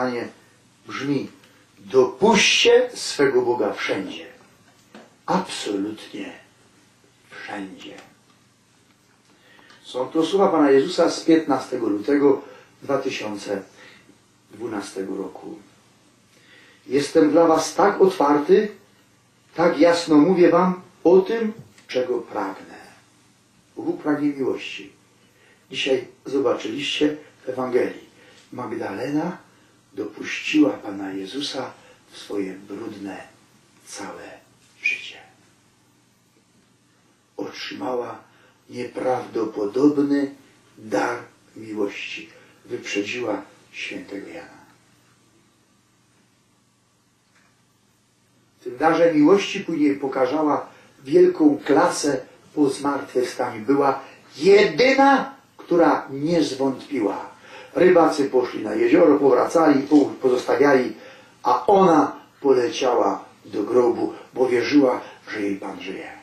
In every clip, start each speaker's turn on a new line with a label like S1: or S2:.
S1: kazanie brzmi dopuśćcie swego Boga wszędzie. Absolutnie wszędzie. Są to słowa Pana Jezusa z 15 lutego 2012 roku. Jestem dla Was tak otwarty, tak jasno mówię Wam o tym, czego pragnę. Bóg pragnie miłości. Dzisiaj zobaczyliście w Ewangelii. Magdalena dopuściła Pana Jezusa w swoje brudne, całe życie. Otrzymała nieprawdopodobny dar miłości. Wyprzedziła świętego Jana. W tym darze miłości później pokazała wielką klasę po zmartwychwstaniu. Była jedyna, która nie zwątpiła. Rybacy poszli na jezioro, powracali, pozostawiali, a ona poleciała do grobu, bo wierzyła, że jej Pan żyje.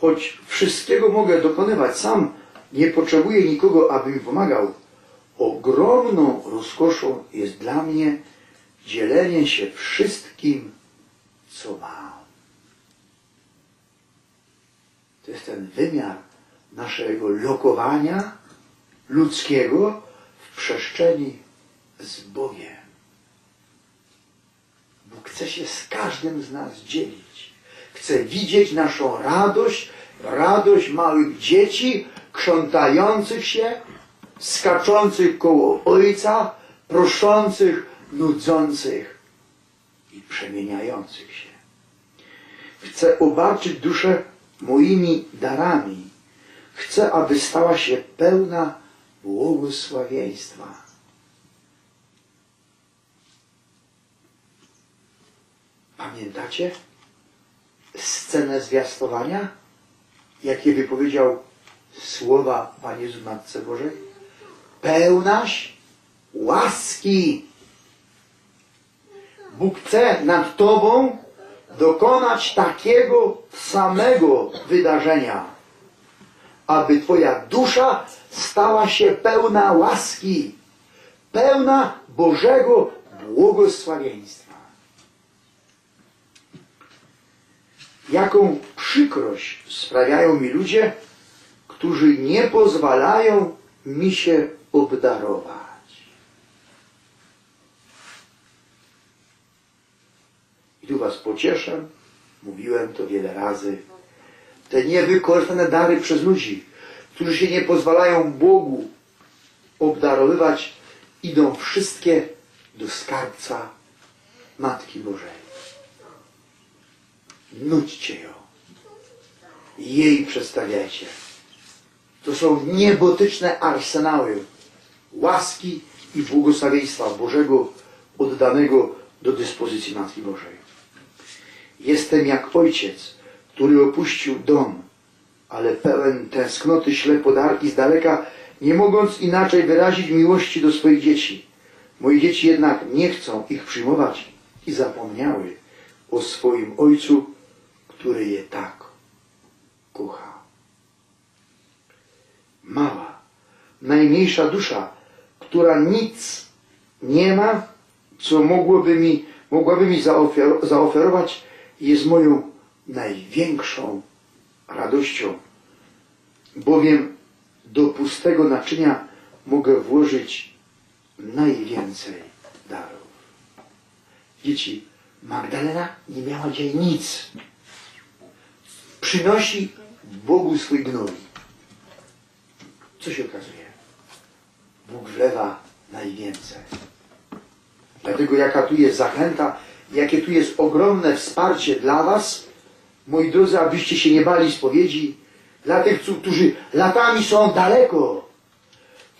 S1: Choć wszystkiego mogę dokonywać sam, nie potrzebuję nikogo, aby mi pomagał. Ogromną rozkoszą jest dla mnie dzielenie się wszystkim, co mam. To jest ten wymiar naszego lokowania ludzkiego w przestrzeni z Bogiem. Bóg chce się z każdym z nas dzielić. Chce widzieć naszą radość, radość małych dzieci, krzątających się, skaczących koło Ojca, proszących, nudzących i przemieniających się. Chcę obarczyć duszę moimi darami. Chcę, aby stała się pełna błogosławieństwa. Pamiętacie scenę zwiastowania? Jakie wypowiedział słowa Pan Jezus Matce Bożej? Pełnaś łaski. Bóg chce nad Tobą dokonać takiego samego wydarzenia, aby Twoja dusza stała się pełna łaski, pełna Bożego błogosławieństwa. Jaką przykrość sprawiają mi ludzie, którzy nie pozwalają mi się obdarować. I tu Was pocieszę, mówiłem to wiele razy. Te niewykorzystane dary przez ludzi, którzy się nie pozwalają Bogu obdarowywać, idą wszystkie do skarbca Matki Bożej. Nudźcie ją. Jej przedstawiajcie. To są niebotyczne arsenały łaski i błogosławieństwa Bożego oddanego do dyspozycji Matki Bożej. Jestem jak ojciec, który opuścił dom, ale pełen tęsknoty śle podarki z daleka, nie mogąc inaczej wyrazić miłości do swoich dzieci. Moje dzieci jednak nie chcą ich przyjmować i zapomniały o swoim ojcu, który je tak kocha. Mała, najmniejsza dusza, która nic nie ma, co mogłoby mi, mogłaby mi zaofer zaoferować, jest moją największą radością, bowiem do pustego naczynia mogę włożyć najwięcej darów. Dzieci, Magdalena nie miała dzisiaj nic. Przynosi Bogu swój gnój. Co się okazuje? Bóg wlewa najwięcej. Dlatego jaka tu jest zachęta, jakie tu jest ogromne wsparcie dla Was, moi drodzy, abyście się nie bali spowiedzi, dla tych, którzy latami są daleko.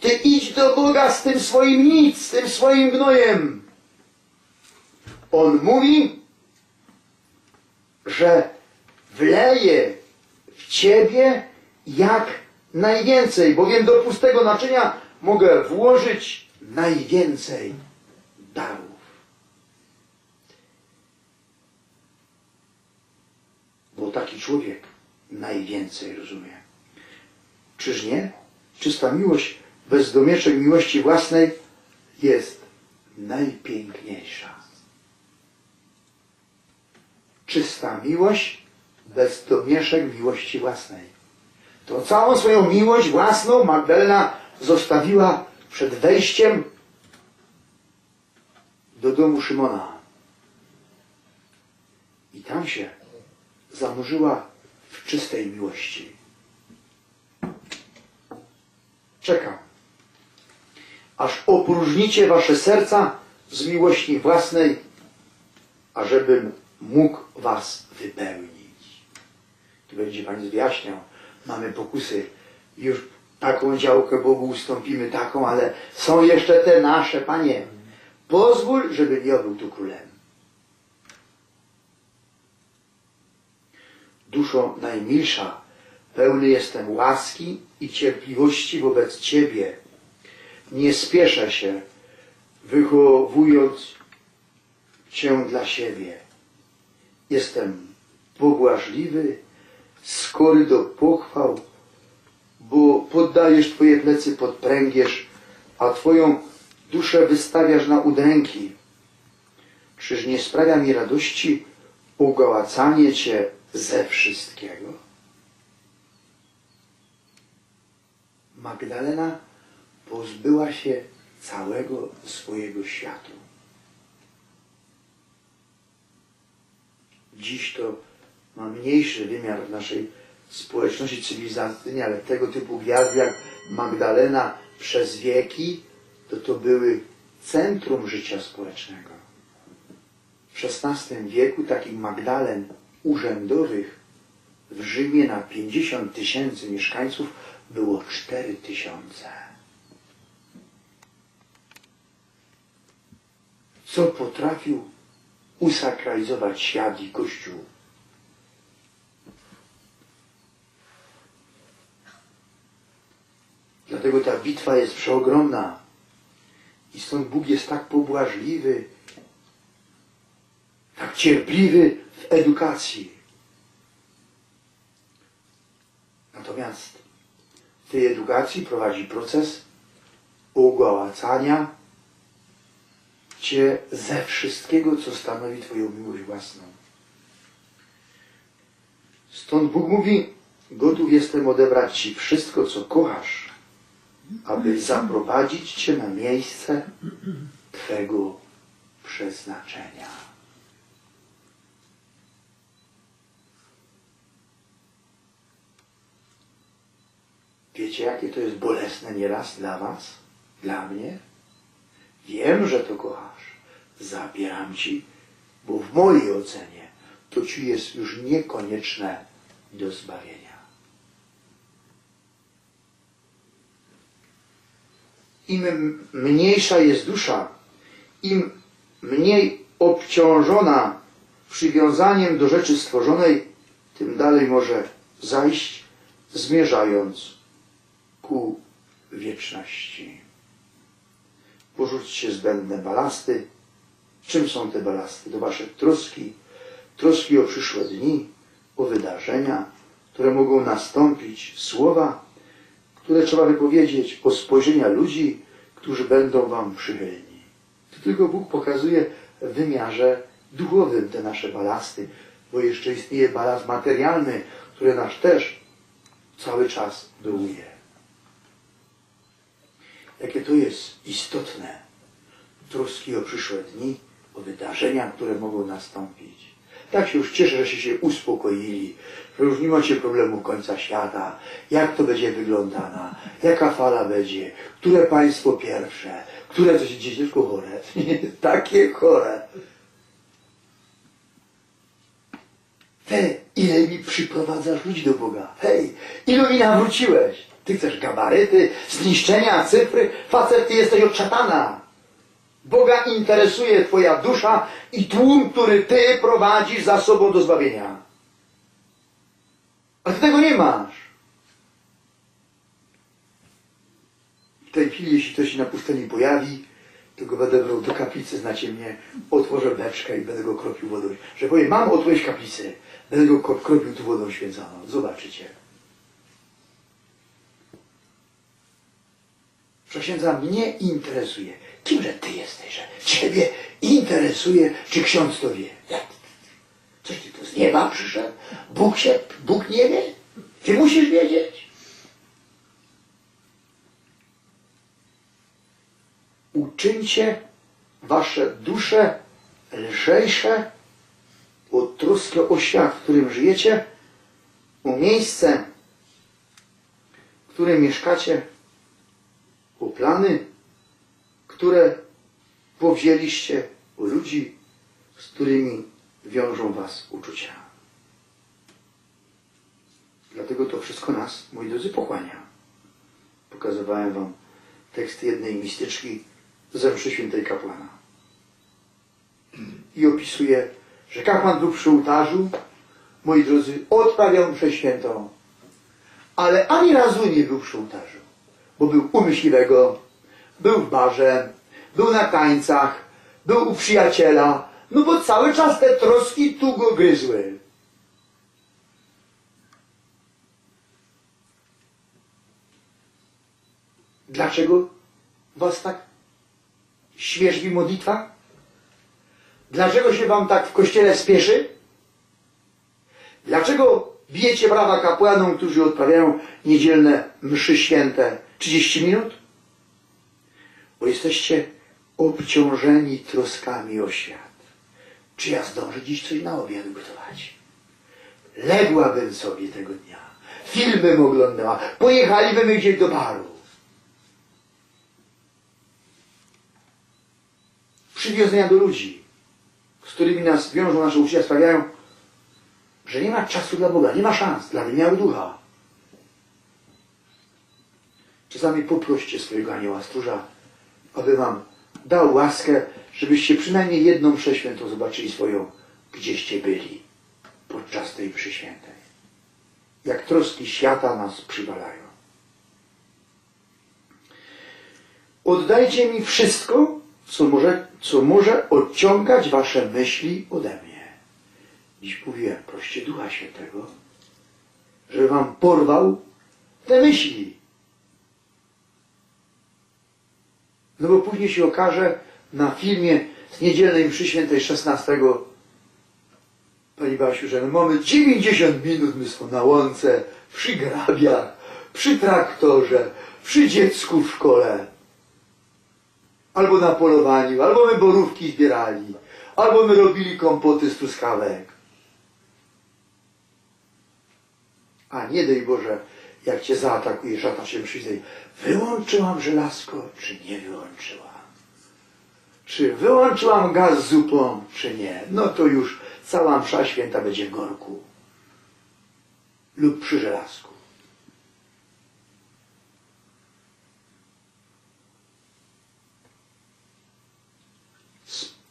S1: Ty idź do Boga z tym swoim nic, z tym swoim gnojem. On mówi, że wleje w Ciebie jak najwięcej, bowiem do pustego naczynia mogę włożyć najwięcej darów. Bo taki człowiek najwięcej rozumie. Czyż nie? czysta miłość bez domieszek miłości własnej jest najpiękniejsza. Czysta miłość bez domieszek miłości własnej. To całą swoją miłość własną Magdalena zostawiła przed wejściem do domu Szymona. I tam się zanurzyła w czystej miłości. Czekam, aż opróżnicie wasze serca z miłości własnej, ażebym mógł was wypełnić. Tu będzie Pani wyjaśniał. Mamy pokusy. Już taką działkę Bogu ustąpimy, taką, ale są jeszcze te nasze, Panie. Pozwól, żeby nie był tu królem. Duszo najmilsza, pełny jestem łaski i cierpliwości wobec Ciebie. Nie spieszę się, wychowując Cię dla siebie. Jestem pobłażliwy, skory do pochwał, bo poddajesz Twoje plecy pod pręgierz, a Twoją duszę wystawiasz na udręki. Czyż nie sprawia mi radości ugołacanie Cię ze wszystkiego? Magdalena pozbyła się całego swojego światu. Dziś to ma mniejszy wymiar w naszej społeczności cywilizacyjnej, ale tego typu gwiazdy jak Magdalena przez wieki, to to były centrum życia społecznego. W XVI wieku takich Magdalen urzędowych w Rzymie na 50 tysięcy mieszkańców było 4 tysiące. Co potrafił usakralizować świat i Kościół? Dlatego ta bitwa jest przeogromna. I stąd Bóg jest tak pobłażliwy, tak cierpliwy edukacji. Natomiast w tej edukacji prowadzi proces ugołacania Cię ze wszystkiego, co stanowi Twoją miłość własną. Stąd Bóg mówi, gotów jestem odebrać Ci wszystko, co kochasz, aby zaprowadzić Cię na miejsce Twego przeznaczenia. Wiecie, jakie to jest bolesne nieraz dla Was, dla mnie? Wiem, że to kochasz. Zabieram Ci, bo w mojej ocenie to Ci jest już niekonieczne do zbawienia. Im mniejsza jest dusza, im mniej obciążona przywiązaniem do rzeczy stworzonej, tym dalej może zajść, zmierzając ku wieczności. Porzućcie zbędne balasty. Czym są te balasty? To wasze troski, troski o przyszłe dni, o wydarzenia, które mogą nastąpić, słowa, które trzeba wypowiedzieć, o spojrzenia ludzi, którzy będą wam przychylni. To tylko Bóg pokazuje w wymiarze duchowym te nasze balasty, bo jeszcze istnieje balast materialny, który nas też cały czas dołuje. Jakie to jest istotne. Troski o przyszłe dni, o wydarzenia, które mogą nastąpić. Tak się już cieszę, że się uspokoili, że już nie macie problemu końca świata, jak to będzie wyglądana, jaka fala będzie, które państwo pierwsze, które coś dzieciężko chore. Nie, takie chore. Te, ile mi przyprowadzasz ludzi do Boga? Hej, ilu mi nawróciłeś? Ty chcesz gabaryty, zniszczenia, cyfry? Facet, ty jesteś od szatana. Boga interesuje twoja dusza i tłum, który ty prowadzisz za sobą do zbawienia. A ty tego nie masz. W tej chwili, jeśli ktoś się na pustyni pojawi, to go będę brał do kaplicy, znacie mnie, otworzę beczkę i będę go kropił wodą. Że powiem, mam otworzyć kaplicę, będę go kro- kropił tu wodą święconą. Zobaczycie. Przeksiędza mnie interesuje. Kimże ty jesteś, że ciebie interesuje, czy ksiądz to wie? Jak? Coś ty tu z nieba przyszedł? Bóg się, Bóg nie wie? Ty musisz wiedzieć. Uczyńcie wasze dusze lżejsze od troski o świat, w którym żyjecie, o miejsce, w którym mieszkacie, o plany, które powzięliście, o ludzi, z którymi wiążą was uczucia. Dlatego to wszystko nas, moi drodzy, pochłania. Pokazywałem wam tekst jednej mistyczki ze mszy świętej kapłana. I opisuje, że kapłan był przy ołtarzu, moi drodzy, odprawiał mszę świętą, ale ani razu nie był przy ołtarzu, bo był u myśliwego, był w barze, był na tańcach, był u przyjaciela, no bo cały czas te troski tu go gryzły. Dlaczego was tak świeżbi modlitwa? Dlaczego się wam tak w kościele spieszy? Dlaczego bijecie brawa kapłanom, którzy odprawiają niedzielne mszy święte 30 minut? Bo jesteście obciążeni troskami o świat. Czy ja zdążę dziś coś na obiad gotować? Ległabym sobie tego dnia. Film bym oglądała. Pojechalibyśmy gdzieś do baru. Przywiązania do ludzi, z którymi nas wiążą nasze uczucia, sprawiają, że nie ma czasu dla Boga, nie ma szans dla wymiaru ducha. Czasami poproście swojego anioła stróża, aby wam dał łaskę, żebyście przynajmniej jedną mszę świętą zobaczyli swoją, gdzieście byli podczas tej mszy świętej. Jak troski świata nas przywalają. Oddajcie mi wszystko, co może, co może odciągać wasze myśli ode mnie. Dziś mówiłem, proście Ducha Świętego, żeby wam porwał te myśli. No bo później się okaże na filmie z niedzielnej mszy świętej 16 Pani Basiu, że mamy 90 minut my są na łące, przy grabiach, przy traktorze, przy dziecku w szkole. Albo na polowaniu, albo my borówki zbierali, albo my robili kompoty z truskawek. A nie daj Boże, jak cię zaatakuje szata się przyjdzie. Wyłączyłam żelazko, czy nie wyłączyłam? Czy wyłączyłam gaz zupą, czy nie? No to już cała msza święta będzie w gorku. Lub przy żelazku.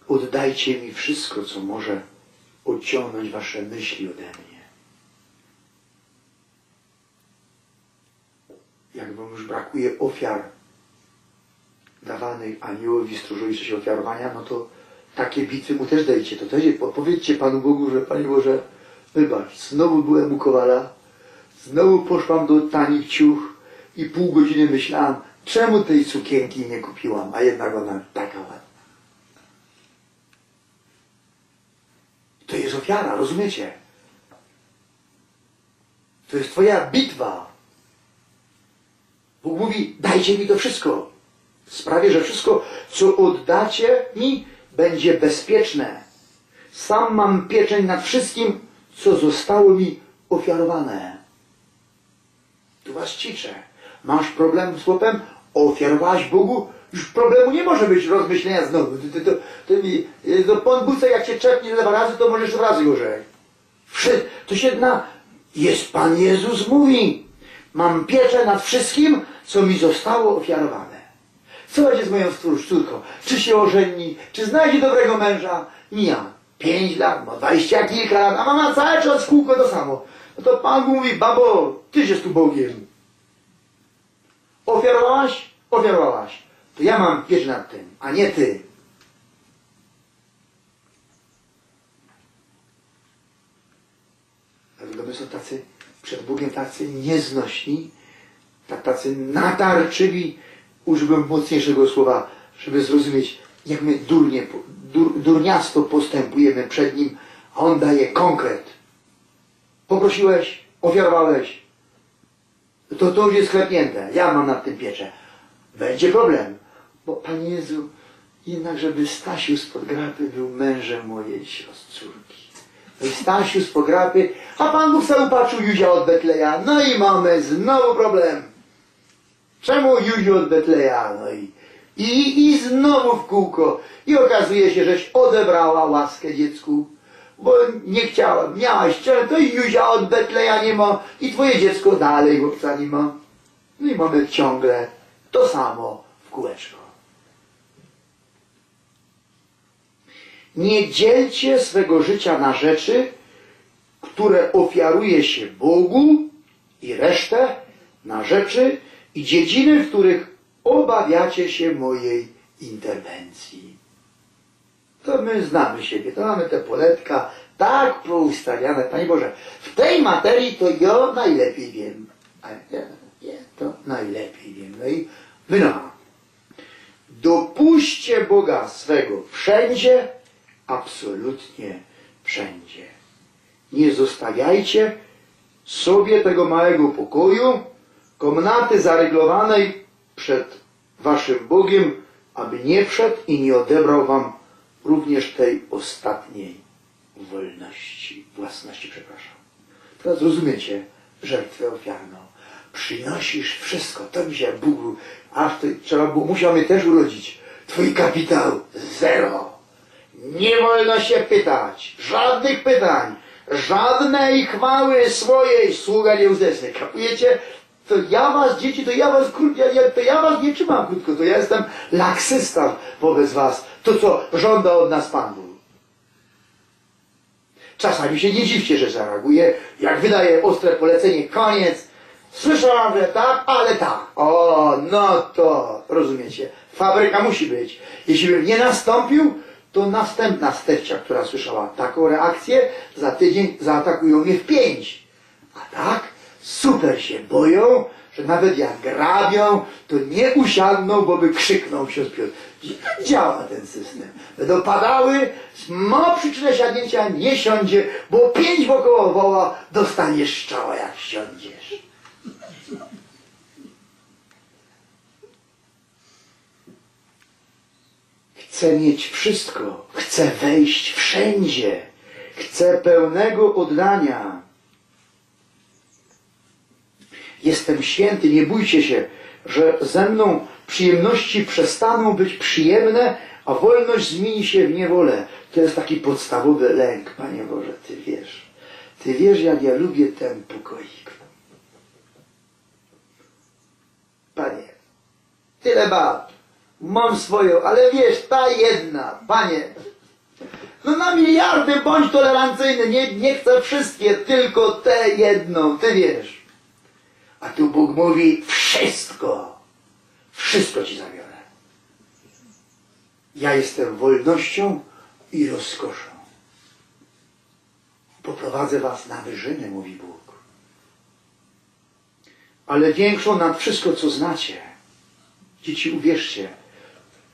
S1: Oddajcie mi wszystko, co może odciągnąć wasze myśli ode mnie. Jak wam już brakuje ofiar dawanych aniołowi stróżowi czasie ofiarowania, no to takie bitwy mu też dajcie. To też powiedzcie Panu Bogu, że Panie Boże, wybacz, znowu byłem u Kowala, znowu poszłam do tanich ciuch i pół godziny myślałam, czemu tej sukienki nie kupiłam, a jednak ona taka ładna. To jest ofiara, rozumiecie? To jest twoja bitwa. Mówi, dajcie mi to wszystko. Sprawię, że wszystko, co oddacie mi, będzie bezpieczne. Sam mam pieczeń nad wszystkim, co zostało mi ofiarowane. Tu was ćwiczę. Masz problem z chłopem? Ofiarowałaś Bogu? Już problemu nie może być rozmyślenia znowu. To, to, to, to, to, to Pan Buce, jak cię czepnie dwa razy, to możesz dwa razy gorzej. To się na... Jest Pan Jezus mówi. Mam pieczę nad wszystkim, co mi zostało ofiarowane. Co będzie z moją córką? Czy się ożeni? Czy znajdzie dobrego męża? Mija. Pięć lat, ma dwadzieścia kilka lat, a mama cały czas w kółko to samo. No to Pan mówi, babo, tyś jest tu Bogiem. Ofiarowałaś? Ofiarowałaś. To ja mam pieczę nad tym, a nie ty. Dlatego my są tacy przed Bogiem tacy nieznośni, tak tacy natarczywi użyłbym mocniejszego słowa, żeby zrozumieć, jak my durnie, dur, durniasto postępujemy przed Nim, a On daje konkret. Poprosiłeś, ofiarowałeś, to to już jest klepnięte. Ja mam nad tym pieczę. Będzie problem. Bo Panie Jezu, jednak żeby Stasiu z Podgrapy był mężem mojej siostrórki. No i Stasiu z Pograpy, a Pan Bóg sobie upatrzył Juzia od Betleja. No i mamy znowu problem. Czemu Juziu od Betleja? No i, i, i znowu w kółko. I okazuje się, żeś odebrała łaskę dziecku, bo nie chciała, miałaś chcieć, to i od Betleja nie ma i twoje dziecko dalej chłopca nie ma. No i mamy ciągle to samo w kółeczko. Nie dzielcie swego życia na rzeczy, które ofiaruje się Bogu i resztę na rzeczy i dziedziny, w których obawiacie się mojej interwencji. To my znamy siebie, to mamy te poletka tak poustawiane. Panie Boże, w tej materii to ja najlepiej wiem. A ja, ja to najlepiej wiem. No i wynocha. Dopuśćcie Boga swego wszędzie, absolutnie wszędzie. Nie zostawiajcie sobie tego małego pokoju, komnaty zaryglowanej przed waszym Bogiem, aby nie wszedł i nie odebrał wam również tej ostatniej wolności, własności, przepraszam. Teraz rozumiecie żertwę ofiarną. Przynosisz wszystko, to mi się Bóg, aż ty, trzeba było, musiał mnie też urodzić. Twój kapitał zero. Nie wolno się pytać, żadnych pytań, żadnej chwały swojej sługa nie uzdechnę. Kapujecie? To ja was, dzieci, to ja was, ja, to ja was nie trzymam krótko, to ja jestem laksysta wobec was. To, co żąda od nas Pan Bóg. Czasami się nie dziwcie, że zareaguje, jak wydaje ostre polecenie, koniec. Słyszałam, że tak, ale tak. O, no to, rozumiecie, fabryka musi być. Jeśli bym nie nastąpił, to następna stewcia, która słyszała taką reakcję, za tydzień zaatakują mnie w pięć. A tak, super się boją, że nawet jak grabią, to nie usiadną, bo by krzyknął ksiądz Piotr. Jak działa ten system? Będą padały, ma przyczynę siadnięcia, nie siądzie, bo pięć wokoło woła, dostaniesz strzała jak siądziesz. Chcę mieć wszystko, chcę wejść wszędzie, chcę pełnego oddania. Jestem święty, nie bójcie się, że ze mną przyjemności przestaną być przyjemne, a wolność zmieni się w niewolę. To jest taki podstawowy lęk, Panie Boże, Ty wiesz. Ty wiesz, jak ja lubię ten pokoik. Panie, tyle bab, mam swoją, ale wiesz, ta jedna, Panie, no na miliardy bądź tolerancyjny, nie, nie chcę wszystkie, tylko tę jedną, Ty wiesz. A tu Bóg mówi wszystko. Wszystko ci zabiorę. Ja jestem wolnością i rozkoszą. Poprowadzę was na wyżyny, mówi Bóg. Ale większą nad wszystko, co znacie. Dzieci, uwierzcie,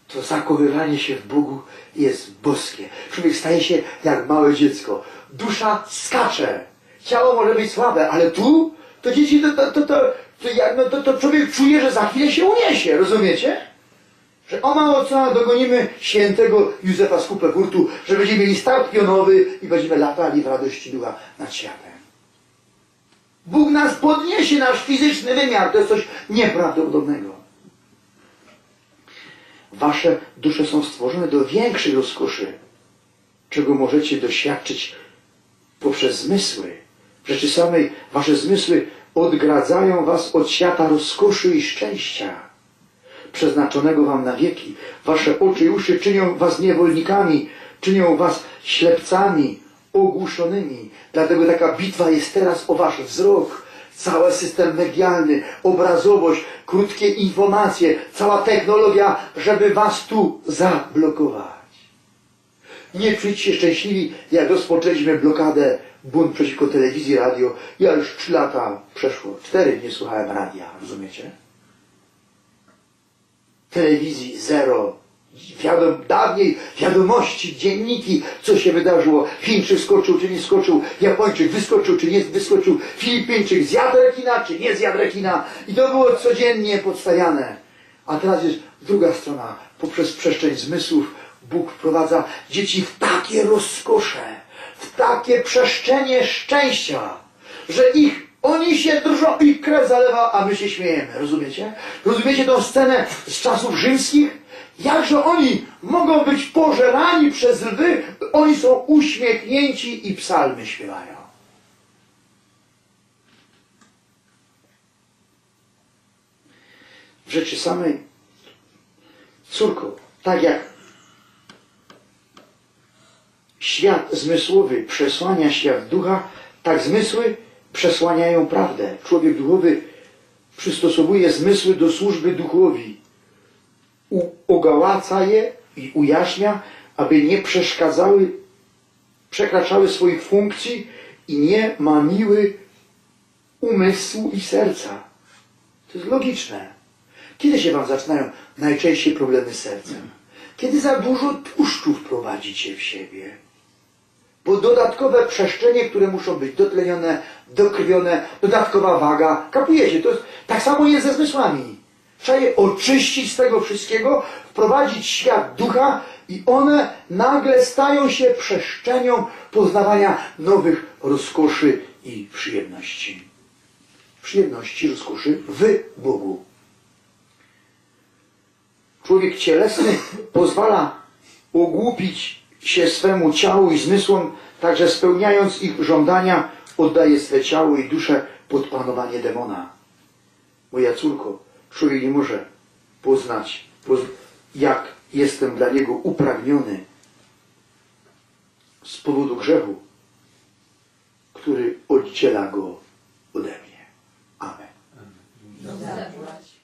S1: to zakowywanie się w Bogu jest boskie. Człowiek staje się jak małe dziecko. Dusza skacze. Ciało może być słabe, ale tu to dzieci, to, to, to, to, to, no, to, to człowiek czuje, że za chwilę się uniesie, rozumiecie? Że o mało co dogonimy świętego Józefa z Kupewurtu, że będziemy mieli start pionowy i będziemy latali w radości ducha nad światem. Bóg nas podniesie, nasz fizyczny wymiar, to jest coś nieprawdopodobnego. Wasze dusze są stworzone do większej rozkoszy, czego możecie doświadczyć poprzez zmysły. Rzeczy samej wasze zmysły odgradzają was od świata rozkoszy i szczęścia, przeznaczonego wam na wieki. Wasze oczy i uszy czynią was niewolnikami, czynią was ślepcami, ogłuszonymi. Dlatego taka bitwa jest teraz o wasz wzrok. Cały system medialny, obrazowość, krótkie informacje, cała technologia, żeby was tu zablokować. Nie czujcie się szczęśliwi, jak rozpoczęliśmy blokadę, bunt przeciwko telewizji, radio. Ja już trzy lata przeszło, cztery nie słuchałem radia, rozumiecie? telewizji zero. Wiadom, dawniej wiadomości, dzienniki, co się wydarzyło. Chińczyk skoczył, czy nie skoczył, Japończyk wyskoczył, czy nie wyskoczył, Filipińczyk zjadł rekina, czy nie zjadł rekina. I to było codziennie podstawiane. A teraz jest druga strona. Poprzez przestrzeń zmysłów Bóg wprowadza dzieci w takie rozkosze, takie przestrzenie szczęścia, że ich, oni się drżą, ich krew zalewa, a my się śmiejemy. Rozumiecie? Rozumiecie tą scenę z czasów rzymskich? Jakże oni mogą być pożerani przez lwy? Oni są uśmiechnięci i psalmy śpiewają. W rzeczy samej, córko, tak jak świat zmysłowy przesłania świat ducha, tak zmysły przesłaniają prawdę. Człowiek duchowy przystosowuje zmysły do służby duchowi. Ogałaca je i ujaśnia, aby nie przeszkadzały, przekraczały swoich funkcji i nie mamiły umysłu i serca. To jest logiczne. Kiedy się Wam zaczynają najczęściej problemy z sercem? Kiedy za dużo tłuszczu wprowadzicie w siebie. Bo dodatkowe przestrzenie, które muszą być dotlenione, dokrwione, dodatkowa waga. Kapujecie? To jest, tak samo jest ze zmysłami. Trzeba je oczyścić z tego wszystkiego, wprowadzić świat ducha i one nagle stają się przestrzenią poznawania nowych rozkoszy i przyjemności. Przyjemności, rozkoszy w Bogu. Człowiek cielesny pozwala ogłupić się swemu ciału i zmysłom, także spełniając ich żądania, oddaje swe ciało i duszę pod panowanie demona. Moja córko, człowiek nie może poznać, jak jestem dla niego upragniony z powodu grzechu, który oddziela go ode mnie. Amen. Amen.